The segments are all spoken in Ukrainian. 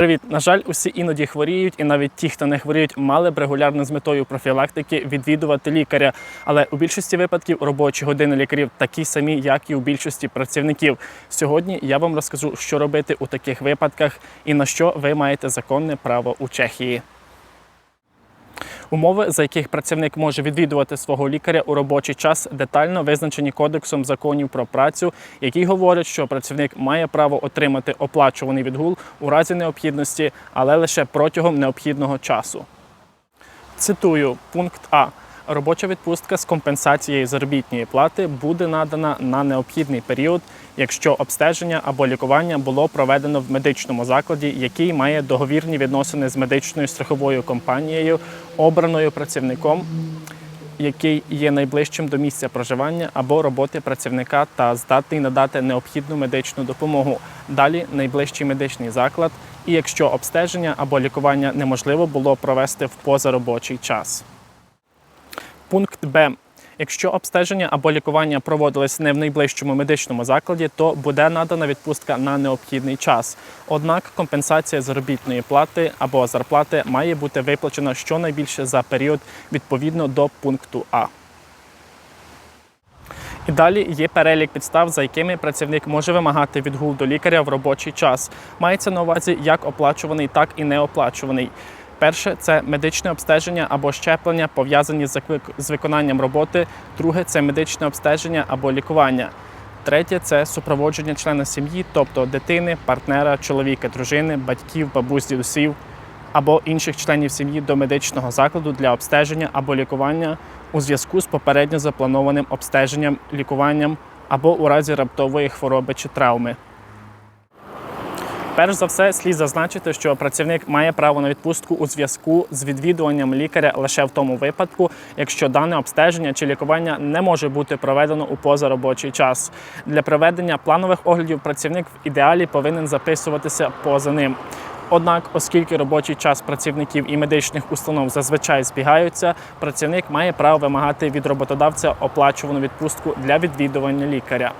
Привіт! На жаль, усі іноді хворіють, і навіть ті, хто не хворіють, мали б регулярно з метою профілактики відвідувати лікаря. Але у більшості випадків робочі години лікарів такі самі, як і у більшості працівників. Сьогодні я вам розкажу, що робити у таких випадках і на що ви маєте законне право у Чехії. Умови, за яких працівник може відвідувати свого лікаря у робочий час, детально визначені кодексом законів про працю, які говорять, що працівник має право отримати оплачуваний відгул у разі необхідності, але лише протягом необхідного часу. Цитую пункт А. Робоча відпустка з компенсацією заробітної плати буде надана на необхідний період, якщо обстеження або лікування було проведено в медичному закладі, який має договірні відносини з медичною страховою компанією, обраною працівником, який є найближчим до місця проживання або роботи працівника та здатний надати необхідну медичну допомогу. Далі найближчий медичний заклад, і якщо обстеження або лікування неможливо було провести в позаробочий час. Пункт Б. Якщо обстеження або лікування проводились не в найближчому медичному закладі, то буде надана відпустка на необхідний час. Однак компенсація заробітної плати або зарплати має бути виплачена щонайбільше за період відповідно до пункту А. І далі є перелік підстав, за якими працівник може вимагати відгул до лікаря в робочий час. Мається на увазі як оплачуваний, так і неоплачуваний. Перше це медичне обстеження або щеплення, пов'язані з виконанням роботи. Друге це медичне обстеження або лікування. Третє це супроводження члена сім'ї, тобто дитини, партнера, чоловіка, дружини, батьків, бабусь, дідусів або інших членів сім'ї до медичного закладу для обстеження або лікування у зв'язку з попередньо запланованим обстеженням, лікуванням або у разі раптової хвороби чи травми. Перш за все, слід зазначити, що працівник має право на відпустку у зв'язку з відвідуванням лікаря лише в тому випадку, якщо дане обстеження чи лікування не може бути проведено у позаробочий час. Для проведення планових оглядів працівник в ідеалі повинен записуватися поза ним. Однак, оскільки робочий час працівників і медичних установ зазвичай збігаються, працівник має право вимагати від роботодавця оплачувану відпустку для відвідування лікаря.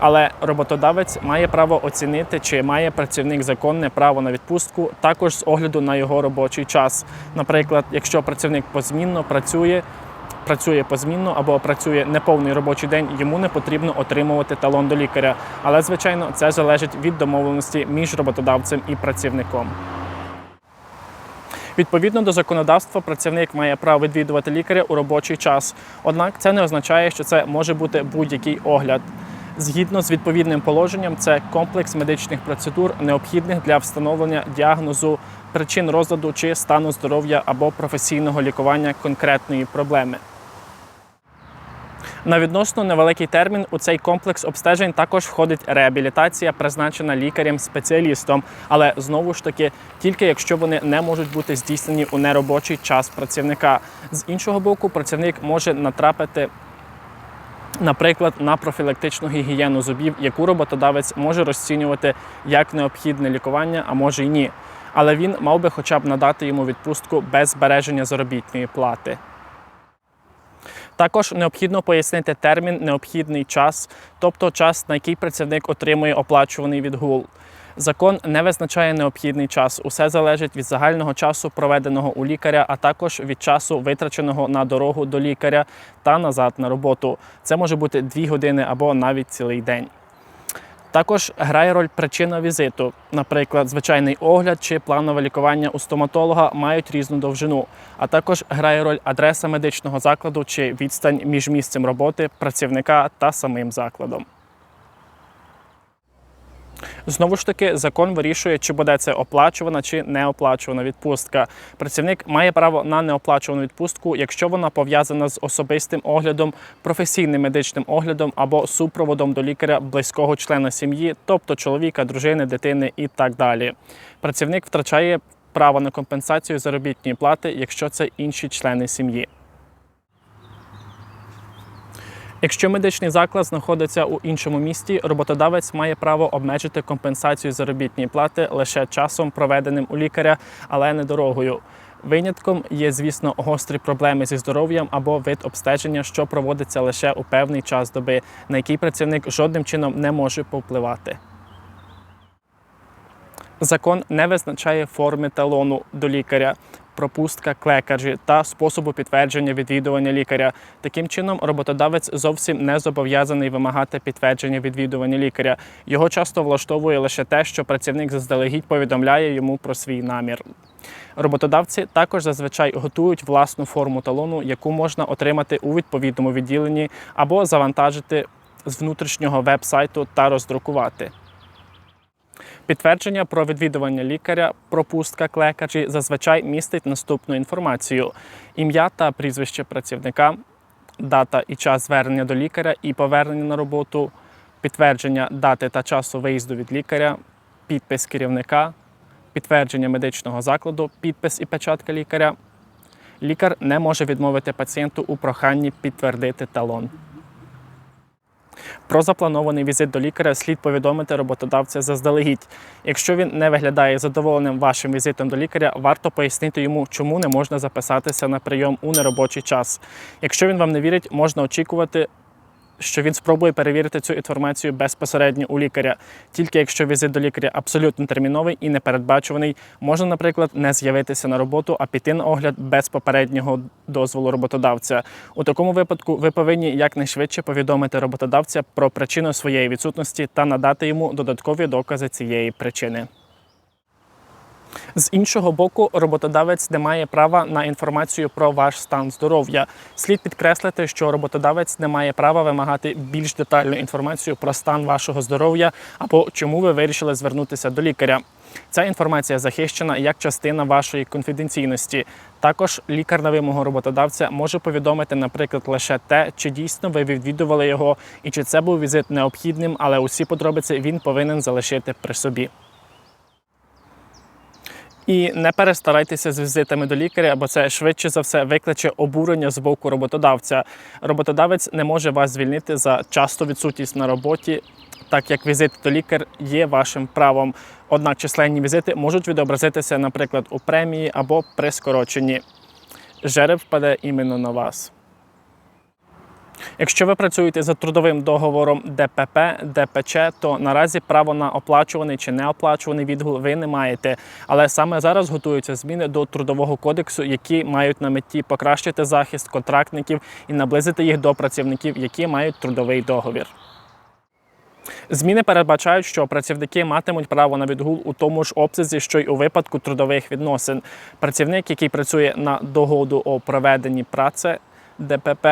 Але роботодавець має право оцінити, чи має працівник законне право на відпустку, також з огляду на його робочий час. Наприклад, якщо працівник позмінно працює, працює позмінно або працює неповний робочий день, йому не потрібно отримувати талон до лікаря. Але, звичайно, це залежить від домовленості між роботодавцем і працівником. Відповідно до законодавства, працівник має право відвідувати лікаря у робочий час. Однак це не означає, що це може бути будь-який огляд. Згідно з відповідним положенням, це комплекс медичних процедур, необхідних для встановлення діагнозу причин розладу чи стану здоров'я або професійного лікування конкретної проблеми. На відносно невеликий термін у цей комплекс обстежень також входить реабілітація, призначена лікарем-спеціалістом, але знову ж таки тільки якщо вони не можуть бути здійснені у неробочий час працівника. З іншого боку, працівник може натрапити наприклад, на профілактичну гігієну зубів, яку роботодавець може розцінювати як необхідне лікування, а може й ні. Але він мав би хоча б надати йому відпустку без збереження заробітної плати. Також необхідно пояснити термін необхідний час, тобто час, на який працівник отримує оплачуваний відгул. Закон не визначає необхідний час. Усе залежить від загального часу, проведеного у лікаря, а також від часу, витраченого на дорогу до лікаря та назад на роботу. Це може бути 2 години або навіть цілий день. Також грає роль причина візиту. Наприклад, звичайний огляд чи планове лікування у стоматолога мають різну довжину, а також грає роль адреса медичного закладу чи відстань між місцем роботи працівника та самим закладом. Знову ж таки, закон вирішує, чи буде це оплачувана чи неоплачувана відпустка. Працівник має право на неоплачувану відпустку, якщо вона пов'язана з особистим оглядом, професійним медичним оглядом або супроводом до лікаря близького члена сім'ї, тобто чоловіка, дружини, дитини і так далі. Працівник втрачає право на компенсацію заробітної плати, якщо це інші члени сім'ї. Якщо медичний заклад знаходиться у іншому місті, роботодавець має право обмежити компенсацію заробітної плати лише часом, проведеним у лікаря, але не дорогою. Винятком є, звісно, гострі проблеми зі здоров'ям або вид обстеження, що проводиться лише у певний час доби, на який працівник жодним чином не може повпливати. Закон не визначає форми талону до лікаря, пропустка клекаджі та способу підтвердження відвідування лікаря. Таким чином, роботодавець зовсім не зобов'язаний вимагати підтвердження відвідування лікаря. Його часто влаштовує лише те, що працівник заздалегідь повідомляє йому про свій намір. Роботодавці також зазвичай готують власну форму талону, яку можна отримати у відповідному відділенні або завантажити з внутрішнього веб-сайту та роздрукувати. Підтвердження про відвідування лікаря, пропустка клекаджі зазвичай містить наступну інформацію: ім'я та прізвище працівника, дата і час звернення до лікаря і повернення на роботу, підтвердження дати та часу виїзду від лікаря, підпис керівника, підтвердження медичного закладу, підпис і печатка лікаря. Лікар не може відмовити пацієнту у проханні підтвердити талон. Про запланований візит до лікаря слід повідомити роботодавця заздалегідь. Якщо він не виглядає задоволеним вашим візитом до лікаря, варто пояснити йому, чому не можна записатися на прийом у неробочий час. Якщо він вам не вірить, можна очікувати. Що він спробує перевірити цю інформацію безпосередньо у лікаря. Тільки якщо візит до лікаря абсолютно терміновий і непередбачуваний, можна, наприклад, не з'явитися на роботу, а піти на огляд без попереднього дозволу роботодавця. У такому випадку ви повинні якнайшвидше повідомити роботодавця про причину своєї відсутності та надати йому додаткові докази цієї причини. З іншого боку, роботодавець не має права на інформацію про ваш стан здоров'я. Слід підкреслити, що роботодавець не має права вимагати більш детальну інформацію про стан вашого здоров'я або чому ви вирішили звернутися до лікаря. Ця інформація захищена як частина вашої конфіденційності. Також лікар на вимогу роботодавця може повідомити, наприклад, лише те, чи дійсно ви відвідували його і чи це був візит необхідним, але усі подробиці він повинен залишити при собі. І не перестарайтеся з візитами до лікаря, бо це швидше за все викличе обурення з боку роботодавця. Роботодавець не може вас звільнити за часту відсутність на роботі, так як візит до лікаря є вашим правом. Однак численні візити можуть відобразитися, наприклад, у премії або при скороченні. Жереб впаде іменно на вас. Якщо ви працюєте за трудовим договором ДПП, ДПЧ, то наразі право на оплачуваний чи неоплачуваний відгул ви не маєте. Але саме зараз готуються зміни до трудового кодексу, які мають на меті покращити захист контрактників і наблизити їх до працівників, які мають трудовий договір. Зміни передбачають, що працівники матимуть право на відгул у тому ж обсязі, що й у випадку трудових відносин. Працівник, який працює на догоду у проведенні праці ДПП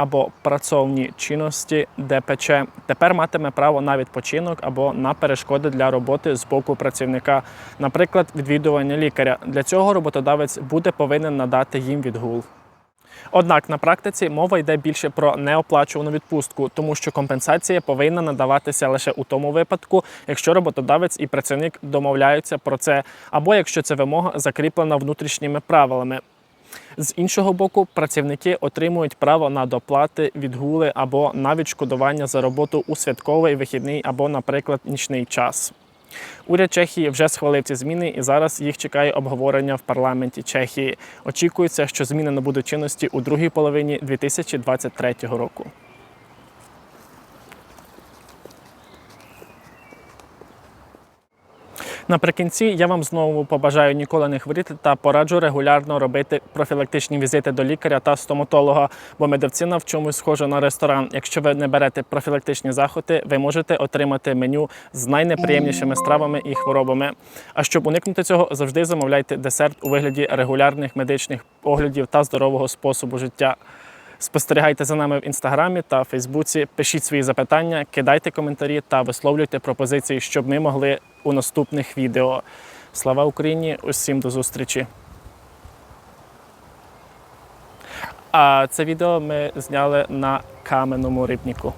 або працовні чинності ДПЧ, тепер матиме право на відпочинок або на перешкоди для роботи з боку працівника, наприклад, відвідування лікаря. Для цього роботодавець буде повинен надати їм відгул. Однак на практиці мова йде більше про неоплачувану відпустку, тому що компенсація повинна надаватися лише у тому випадку, якщо роботодавець і працівник домовляються про це, або якщо ця вимога закріплена внутрішніми правилами. З іншого боку, працівники отримують право на доплати, відгули або на відшкодування за роботу у святковий вихідний або, наприклад, нічний час. Уряд Чехії вже схвалив ці зміни, і зараз їх чекає обговорення в парламенті Чехії. Очікується, що зміни набудуть чинності у другій половині 2023 року. Наприкінці я вам знову побажаю ніколи не хворіти та пораджу регулярно робити профілактичні візити до лікаря та стоматолога, бо медицина в чомусь схожа на ресторан. Якщо ви не берете профілактичні заходи, ви можете отримати меню з найнеприємнішими стравами і хворобами. А щоб уникнути цього, завжди замовляйте десерт у вигляді регулярних медичних оглядів та здорового способу життя. Спостерігайте за нами в інстаграмі та Фейсбуці. Пишіть свої запитання, кидайте коментарі та висловлюйте пропозиції, щоб ми могли у наступних відео. Слава Україні! Усім до зустрічі! А це відео ми зняли на каменному рибніку.